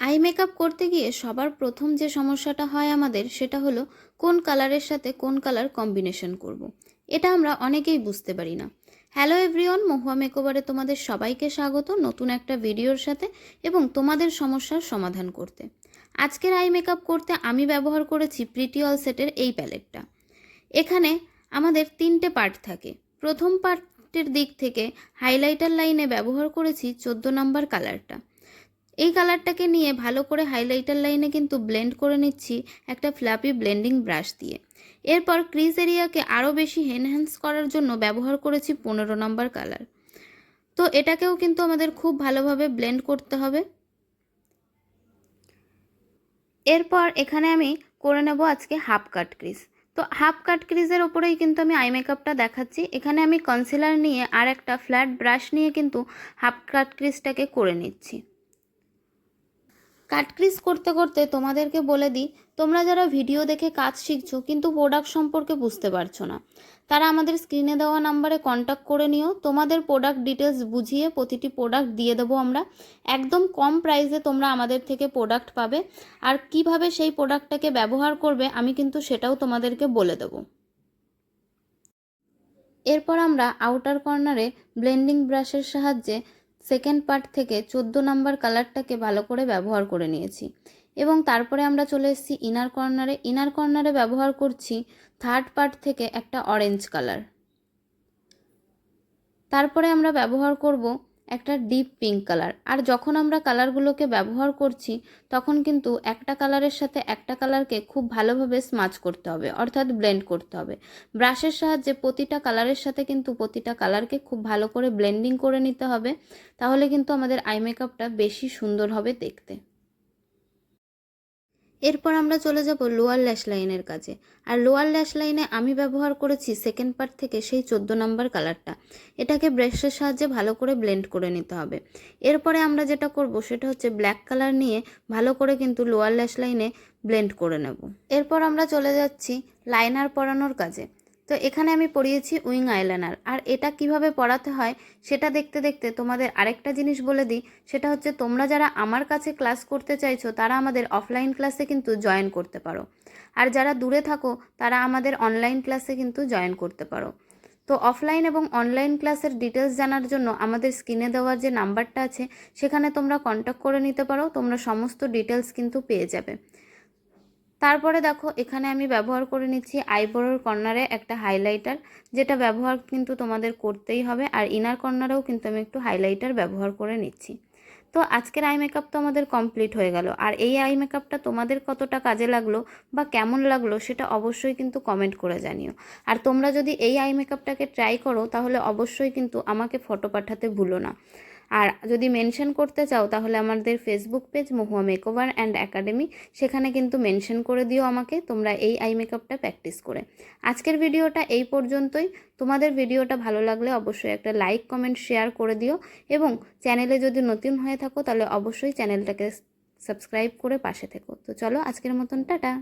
Eye makeup করতে গিয়ে সবার প্রথম যে সমস্যাটা হয় আমাদের, সেটা হলো কোন কালারের সাথে কোন কালার কম্বিনেশন করব। এটা আমরা অনেকেই বুঝতে পারি না। হ্যালো এভরিওয়ান, মহুয়া মেকওভারে তোমাদের সবাইকে স্বাগত নতুন একটা ভিডিওর সাথে এবং তোমাদের সমস্যার সমাধান করতে। আজকের আই মেকআপ করতে আমি ব্যবহার করেছি প্রিটিওয়াল সেটের এই প্যালেটটা। এখানে আমাদের তিনটে পার্ট থাকে। প্রথম পার্টের দিক থেকে হাইলাইটার লাইনে ব্যবহার করেছি চোদ্দ নম্বর কালারটা। এই কালারটাকে নিয়ে ভালো করে হাইলাইটার লাইনে কিন্তু ব্লেন্ড করে নিচ্ছি একটা ফ্ল্যাপি ব্লেন্ডিং ব্রাশ দিয়ে। এরপর ক্রিজ এরিয়াকে আরও বেশি এনহ্যান্স করার জন্য ব্যবহার করেছি পনেরো নম্বর কালার। তো এটাকেও কিন্তু আমাদের খুব ভালোভাবে ব্লেন্ড করতে হবে। এরপর এখানে আমি করে নেব আজকে হাফ কাট ক্রিজ। তো হাফ কাট ক্রিজের ওপরেই কিন্তু আমি আই মেকআপটা দেখাচ্ছি। এখানে আমি কনসিলার নিয়ে আর একটা ফ্ল্যাট ব্রাশ নিয়ে কিন্তু হাফ কাট ক্রিজটাকে করে নিচ্ছি। কাটক্রিজ করতে করতে তোমাদেরকে বলে দিই, তোমরা যারা ভিডিও দেখে কাজ শিখছো, কিন্তু প্রোডাক্ট সম্পর্কে বুঝতে পারছ না, তারা আমাদের স্ক্রিনে দেওয়া নাম্বারে কন্ট্যাক্ট করে নিও। তোমাদের প্রোডাক্ট ডিটেলস বুঝিয়ে প্রতিটি প্রোডাক্ট দিয়ে দেবো আমরা। একদম কম প্রাইসে তোমরা আমাদের থেকে প্রোডাক্ট পাবে। আর কীভাবে সেই প্রোডাক্টটাকে ব্যবহার করবে, আমি কিন্তু সেটাও তোমাদেরকে বলে দেবো। এরপর আমরা আউটার কর্নারে ব্লেন্ডিং ব্রাশের সাহায্যে সেকেন্ড পার্ট থেকে চোদ্দ নাম্বার কালারটাকে ভালো করে ব্যবহার করে নিয়েছি। এবং তারপরে আমরা চলে এসেছি ইনার কর্নারে ইনার কর্নারে ব্যবহার করছি থার্ড পার্ট থেকে একটা অরেঞ্জ কালার তারপরে আমরা ব্যবহার করব একটা ডিপ পিঙ্ক কালার আর যখন আমরা কালারগুলোকে ব্যবহার করছি, তখন কিন্তু একটা কালারের সাথে একটা কালারকে খুব ভালোভাবে স্মাচ করতে হবে, অর্থাৎ ব্লেন্ড করতে হবে। ব্রাশের সাহায্যে প্রতিটা কালারের সাথে কিন্তু প্রতিটা কালারকে খুব ভালো করে ব্লেন্ডিং করে নিতে হবে, তাহলে কিন্তু আমাদের আই মেকআপটা বেশি সুন্দর হবে দেখতে। এরপর আমরা চলে যাব লোয়ার ল্যাশ লাইনের কাজে। আর লোয়ার ল্যাশ লাইনে আমি ব্যবহার করেছি সেকেন্ড পার্ট থেকে সেই চোদ্দ নম্বর কালারটা এটাকে ব্রাশের সাহায্যে ভালো করে ব্লেন্ড করে নিতে হবে। এরপরে আমরা যেটা করব সেটা হচ্ছে ব্ল্যাক কালার নিয়ে ভালো করে কিন্তু লোয়ার ল্যাশ লাইনে ব্লেন্ড করে নেব। এরপর আমরা চলে যাচ্ছি লাইনার পরানোর কাজে। তো এখানে আমি পড়িয়েছি উইং আইলাইনার আর এটা কীভাবে পড়াতে হয় সেটা দেখতে দেখতে তোমাদের আরেকটা জিনিস বলে দিই, সেটা হচ্ছে তোমরা যারা আমার কাছে ক্লাস করতে চাইছো, তারা আমাদের অফলাইন ক্লাসে কিন্তু জয়েন করতে পারো। আর যারা দূরে থাকো, তারা আমাদের অনলাইন ক্লাসে কিন্তু জয়েন করতে পারো। তো অফলাইন এবং অনলাইন ক্লাসের ডিটেলস জানার জন্য আমাদের স্ক্রিনে দেওয়ার যে নাম্বারটা আছে, সেখানে তোমরা কন্ট্যাক্ট করে নিতে পারো, তোমরা সমস্ত ডিটেলস কিন্তু পেয়ে যাবে। তারপরে দেখো, এখানে আমি ব্যবহার করে নিচ্ছি আইব্রোর কর্নারে একটা হাইলাইটার, যেটা ব্যবহার কিন্তু তোমাদের করতেই হবে। আর ইনার কর্নারেও কিন্তু আমি একটু হাইলাইটার ব্যবহার করে নিচ্ছি। তো আজকের আই মেকআপ তো আমাদের কমপ্লিট হয়ে গেল। আর এই আই মেকআপটা তোমাদের কতটা কাজে লাগল বা কেমন লাগল সেটা অবশ্যই কিন্তু কমেন্ট করে জানিও। আর তোমরা যদি এই আই মেকআপটাকে ট্রাই করো, তাহলে অবশ্যই কিন্তু আমাকে ফটো পাঠাতে ভুলো না। আর যদি মেনশন করতে চাও, তাহলে আমাদের Facebook page Mahua makeover and academy সেখানে কিন্তু মেনশন করে দিও আমাকে, তোমরা এই আই মেকআপটা প্র্যাকটিস করে। আজকের ভিডিওটা এই পর্যন্তই। তোমাদের ভিডিওটা ভালো লাগলে অবশ্যই একটা লাইক কমেন্ট শেয়ার করে দিও এবং চ্যানেলে যদি নতুন হয়ে থাকো, তাহলে অবশ্যই চ্যানেলটাকে সাবস্ক্রাইব করে পাশে থেকো। তো চলো আজকের মতন, টাটা!